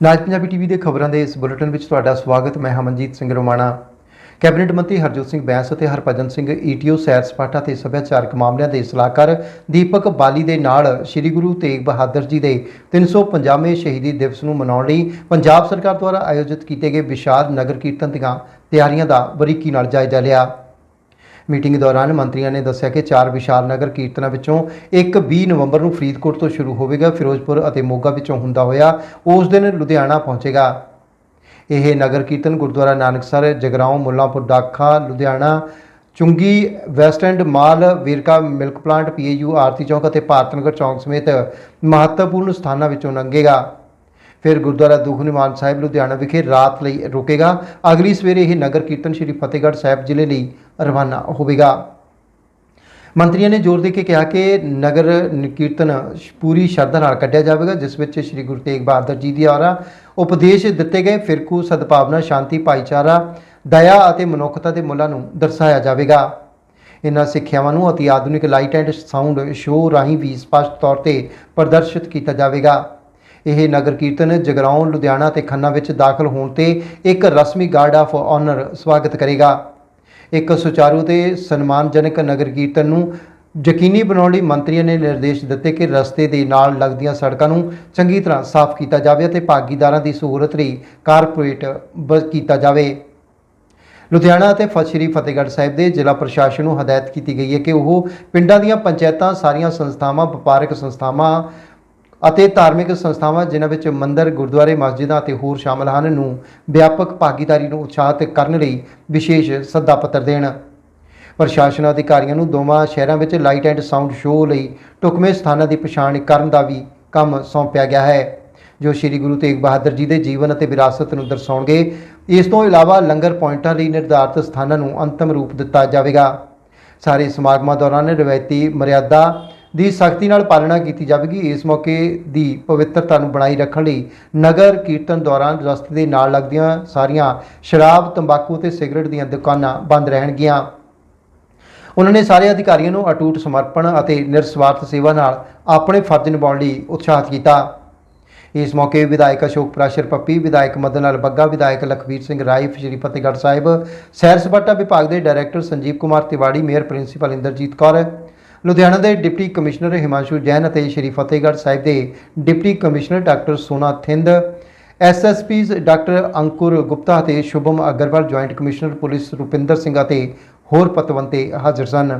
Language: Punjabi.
ਨਾਜ ਪੰਜਾਬੀ ਟੀਵੀ ਦੇ ਖਬਰਾਂ ਦੇ ਇਸ ਬੁਲੇਟਿਨ ਵਿੱਚ ਤੁਹਾਡਾ ਸਵਾਗਤ। ਮੈਂ ਹਮਨਜੀਤ ਸਿੰਘ ਰੋਮਾਣਾ। ਕੈਬਨਿਟ ਮੰਤਰੀ ਹਰਜੋਤ ਸਿੰਘ ਬੈਂਸ ਅਤੇ ਹਰਭਜਨ ਸਿੰਘ ਈਟੀਓ ਸੈਰ ਸਪਾਟਾ ਤੇ ਸੱਭਿਆਚਾਰਕ ਮਾਮਲਿਆਂ ਦੇ ਸਲਾਹਕਾਰ ਦੀਪਕ ਬਾਲੀ ਦੇ ਨਾਲ ਸ੍ਰੀ ਗੁਰੂ ਤੇਗ ਬਹਾਦਰ ਜੀ ਦੇ 350ਵੇਂ ਸ਼ਹੀਦੀ ਦਿਵਸ ਨੂੰ ਮਨਾਉਣ ਲਈ ਪੰਜਾਬ ਸਰਕਾਰ ਦੁਆਰਾ ਆਯੋਜਿਤ ਕੀਤੇ ਗਏ ਵਿਸ਼ਾਲ ਨਗਰ ਕੀਰਤਨ ਦੀਆਂ ਤਿਆਰੀਆਂ ਦਾ ਬਰੀਕੀ ਨਾਲ ਜਾਇਜ਼ਾ ਲਿਆ। ਮੀਟਿੰਗ ਦੌਰਾਨ ਮੰਤਰੀਆਂ ਨੇ ਦੱਸਿਆ ਕਿ ਚਾਰ ਵਿਸ਼ਾਲ ਨਗਰ ਕੀਰਤਨਾਂ ਵਿੱਚੋਂ ਇੱਕ 20 ਨਵੰਬਰ ਨੂੰ ਫਰੀਦਕੋਟ ਤੋਂ ਸ਼ੁਰੂ ਹੋਵੇਗਾ, ਫਿਰੋਜ਼ਪੁਰ ਅਤੇ ਮੋਗਾ ਵਿੱਚੋਂ ਹੁੰਦਾ ਹੋਇਆ, ਉਸ ਦਿਨ ਲੁਧਿਆਣਾ ਪਹੁੰਚੇਗਾ। ਇਹ ਨਗਰ ਕੀਰਤਨ Gurdwara Nanaksar, Jagraon, Mullanpur Dakha Ludhiana, Chungi, west end mall, Verka milk plant PAU Aarti Chowk ਅਤੇ ਭਾਰਤ ਨਗਰ ਚੌਂਕ ਸਮੇਤ ਮਹੱਤਵਪੂਰਨ ਸਥਾਨਾਂ ਵਿੱਚੋਂ ਲੰਘੇਗਾ। ਫਿਰ ਗੁਰਦੁਆਰਾ ਦੁਖ ਨਿਵਾਰਨ ਸਾਹਿਬ, ਲੁਧਿਆਣਾ ਵਿਖੇ ਰਾਤ ਲਈ ਰੁਕੇਗਾ। ਅਗਲੀ ਸਵੇਰੇ ਇਹ ਨਗਰ ਕੀਰਤਨ ਸ੍ਰੀ ਫਤਿਹਗੜ੍ਹ ਸਾਹਿਬ ਜ਼ਿਲ੍ਹੇ ਲਈ ਰਵਾਨਾ ਹੋਵੇਗਾ। ਮੰਤਰੀਆਂ ਨੇ ਜ਼ੋਰ ਦੇ ਕੇ ਕਿਹਾ ਕਿ ਨਗਰ ਕੀਰਤਨ ਪੂਰੀ ਸ਼ਰਧਾ ਨਾਲ ਕੱਢਿਆ ਜਾਵੇਗਾ, ਜਿਸ ਵਿੱਚ ਸ੍ਰੀ ਗੁਰੂ ਤੇਗ ਬਹਾਦਰ ਜੀ ਦੀ ਆਰਾ, ਉਪਦੇਸ਼ ਦਿੱਤੇ ਗਏ ਫਿਰਕੂ, ਸਦਭਾਵਨਾ, ਸ਼ਾਂਤੀ, ਭਾਈਚਾਰਾ, ਦਇਆ ਅਤੇ ਮਨੁੱਖਤਾ ਦੇ ਮੁੱਲਾਂ ਨੂੰ ਦਰਸਾਇਆ ਜਾਵੇਗਾ। ਇਹਨਾਂ ਸਿੱਖਿਆਵਾਂ ਨੂੰ ਅਤੀ ਆਧੁਨਿਕ ਲਾਈਟ ਐਂਡ ਸਾਊਂਡ ਸ਼ੋਅ ਰਾਹੀਂ ਵੀ ਸਪਸ਼ਟ ਤੌਰ ਤੇ ਪ੍ਰਦਰਸ਼ਿਤ ਕੀਤਾ ਜਾਵੇਗਾ। ਇਹ ਨਗਰ ਕੀਰਤਨ ਜਗਰਾਉਂ, ਲੁਧਿਆਣਾ ਤੇ ਖੰਨਾ ਵਿੱਚ ਦਾਖਲ ਹੋਣ ਤੇ ਇੱਕ ਰਸਮੀ ਗਾਰਡ ਆਫ ਆਨਰ ਸਵਾਗਤ ਕਰੇਗਾ। ਇੱਕ ਸੁਚਾਰੂ ਤੇ ਸਨਮਾਨਜਨਕ ਨਗਰ ਕੀਰਤਨ ਨੂੰ ਯਕੀਨੀ ਬਣਾਉਣ ਲਈ ਮੰਤਰੀਆਂ ਨੇ ਨਿਰਦੇਸ਼ ਦਿੱਤੇ ਕਿ ਰਸਤੇ ਦੇ ਨਾਲ ਲੱਗਦੀਆਂ ਸੜਕਾਂ ਨੂੰ ਚੰਗੀ ਤਰ੍ਹਾਂ ਸਾਫ਼ ਕੀਤਾ ਜਾਵੇ ਅਤੇ ਭਾਗੀਦਾਰਾਂ ਦੀ ਸਹੂਲਤ ਲਈ ਕਾਰਪੋਰੇਟ ਬ- ਕੀਤਾ ਜਾਵੇ। ਲੁਧਿਆਣਾ ਅਤੇ ਫ- ਸ਼੍ਰੀ ਫਤਿਹਗੜ੍ਹ ਸਾਹਿਬ ਦੇ ਜ਼ਿਲ੍ਹਾ ਪ੍ਰਸ਼ਾਸਨ ਨੂੰ ਹਦਾਇਤ ਕੀਤੀ ਗਈ ਹੈ ਕਿ ਉਹ ਪਿੰਡਾਂ ਦੀਆਂ ਪੰਚਾਇਤਾਂ, ਸਾਰੀਆਂ ਸੰਸਥਾਵਾਂ, ਵਪਾਰਕ ਸੰਸਥਾਵਾਂ ਅਤੇ ਧਾਰਮਿਕ ਸੰਸਥਾਵਾਂ, ਜਿਨ੍ਹਾਂ ਵਿੱਚ ਮੰਦਰ, ਗੁਰਦੁਆਰੇ, ਮਸਜਿਦਾਂ ਅਤੇ ਹੋਰ ਸ਼ਾਮਲ ਹਨ, ਨੂੰ ਵਿਆਪਕ ਭਾਗੀਦਾਰੀ ਨੂੰ ਉਤਸ਼ਾਹਿਤ ਕਰਨ ਲਈ ਵਿਸ਼ੇਸ਼ ਸੱਦਾ ਪੱਤਰ ਦੇਣ। ਪ੍ਰਸ਼ਾਸਨ ਅਧਿਕਾਰੀਆਂ ਨੂੰ ਦੋਵਾਂ ਸ਼ਹਿਰਾਂ ਵਿੱਚ ਲਾਈਟ ਐਂਡ ਸਾਊਂਡ ਸ਼ੋਅ ਲਈ ਢੁਕਵੇਂ ਸਥਾਨਾਂ ਦੀ ਪਛਾਣ ਕਰਨ ਦਾ ਵੀ ਕੰਮ ਸੌਂਪਿਆ ਗਿਆ ਹੈ। ਜੋ ਸ੍ਰੀ ਗੁਰੂ ਤੇਗ ਬਹਾਦਰ ਜੀ ਦੇ ਜੀਵਨ ਅਤੇ ਵਿਰਾਸਤ ਨੂੰ ਦਰਸਾਉਣਗੇ, ਇਸ ਤੋਂ ਇਲਾਵਾ ਲੰਗਰ ਪੁਆਇੰਟਾਂ ਲਈ ਨਿਰਧਾਰਤ ਸਥਾਨਾਂ ਨੂੰ ਅੰਤਮ ਰੂਪ ਦਿੱਤਾ ਜਾਵੇਗਾ। ਸਾਰੇ ਸਮਾਗਮਾਂ ਦੌਰਾਨ ਰਵਾਇਤੀ ਮਰਿਆਦਾ ਦੀ ਸਖਤੀ ਨਾਲ ਪਾਲਣਾ ਕੀਤੀ ਜਾਵੇਗੀ। ਇਸ ਮੌਕੇ ਦੀ ਪਵਿੱਤਰਤਾ ਨੂੰ ਬਣਾਈ ਰੱਖਣ ਲਈ ਨਗਰ ਕੀਰਤਨ ਦੌਰਾਨ ਰਸਤੇ ਦੇ ਨਾਲ ਲੱਗਦੀਆਂ ਸਾਰੀਆਂ ਸ਼ਰਾਬ, ਤੰਬਾਕੂ ਤੇ ਸਿਗਰਟ ਦੀਆਂ ਦੁਕਾਨਾਂ ਬੰਦ ਰਹਿਣਗੀਆਂ। ਉਹਨਾਂ ਨੇ ਸਾਰੇ ਅਧਿਕਾਰੀਆਂ ਨੂੰ ਅਟੂਟ ਸਮਰਪਣ ਅਤੇ ਨਿਰਸਵਾਰਥ ਸੇਵਾ ਨਾਲ ਆਪਣੇ ਫਰਜ਼ ਨਿਭਾਉਣ ਲਈ ਉਤਸ਼ਾਹਿਤ ਕੀਤਾ। ਇਸ ਮੌਕੇ ਵਿਧਾਇਕ ਅਸ਼ੋਕ ਪ੍ਰਾਸ਼ਰ ਪੱਪੀ, ਵਿਧਾਇਕ ਮਦਨ ਲਾਲ ਬੱਗਾ, ਵਿਧਾਇਕ ਲਖਵੀਰ ਸਿੰਘ ਰਾਈਫ ਸ਼੍ਰੀ ਫਤਿਹਗੜ੍ਹ ਸਾਹਿਬ, ਸੈਰ ਸਪਾਟਾ ਵਿਭਾਗ ਦੇ director Sanjeev Kumar Tiwari, mayor principal Inderjit Kaur Ludhiana ਦੇ ਡਿਪਟੀ ਕਮਿਸ਼ਨਰ ਹਿਮਾਂਸ਼ੂ ਜੈਨ ਅਤੇ ਸ਼੍ਰੀ ਫਤਿਹਗੜ੍ਹ ਸਾਹਿਬ ਦੇ deputy commissioner doctor Sona Thind SSPs doctor Ankur Gupta ਅਤੇ Shubham Agarwal joint commissioner police Rupinder Singh ਅਤੇ ਹੋਰ ਪਤਵੰਤੇ ਹਾਜ਼ਰ ਸਨ।